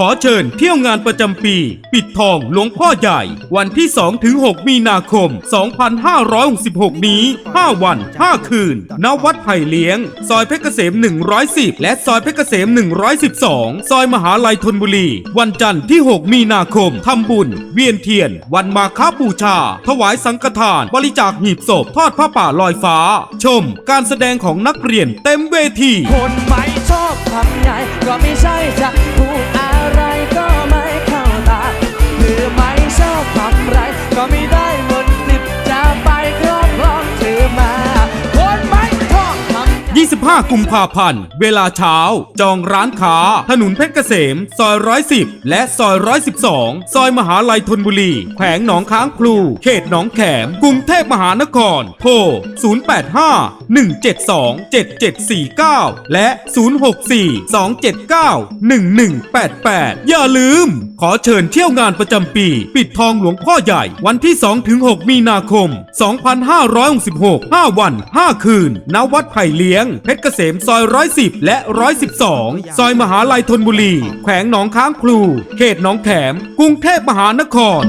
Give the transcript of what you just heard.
ขอเชิญเที่ยวงานประจำปี ปิดทองหลวงพ่อใหญ่ วันที่ 2 ถึง 6 มีนาคม 2566 นี้ 5 วัน 5 คืน ณ วัดไผ่เลี้ยง ซอยเพชรเกษม 110 และซอยเพชรเกษม 112 ซอยมหาลัยธนบุรี วันจันทร์ที่ 6 มีนาคม ทำบุญ เวียนเทียน วันมาค้าบูชา ถวายสังฆทาน บริจาคหีบศพ ทอดผ้าป่าลอยฟ้า ชม การแสดงของนักเรียนเต็มเวที คนไม่ชอบทำไงก็ไม่ใช่จะ 25 กุมภาพันธ์ เวลาเช้า จองร้านค้า ถนนเพชรเกษม ซอย110และซอย112ซอยมหาลัยธนบุรี แขวงหนองค้างพลู เขตหนองแขม กรุงเทพมหานคร โทร 085 172 7749 และ 064 279 1188 อย่าลืม ขอเชิญเที่ยวงานประจำปี ปิดทองหลวงพ่อใหญ่วันที่ 2-6 มีนาคม 2566 5 วัน 5 คืน ณ วัดไผ่เลี้ยงเพชรเกษมซอย110และ112ซอยมหาลัยธนบุรี แขวงหนองค้างคลู เขตหนองแขม กรุงเทพมหานคร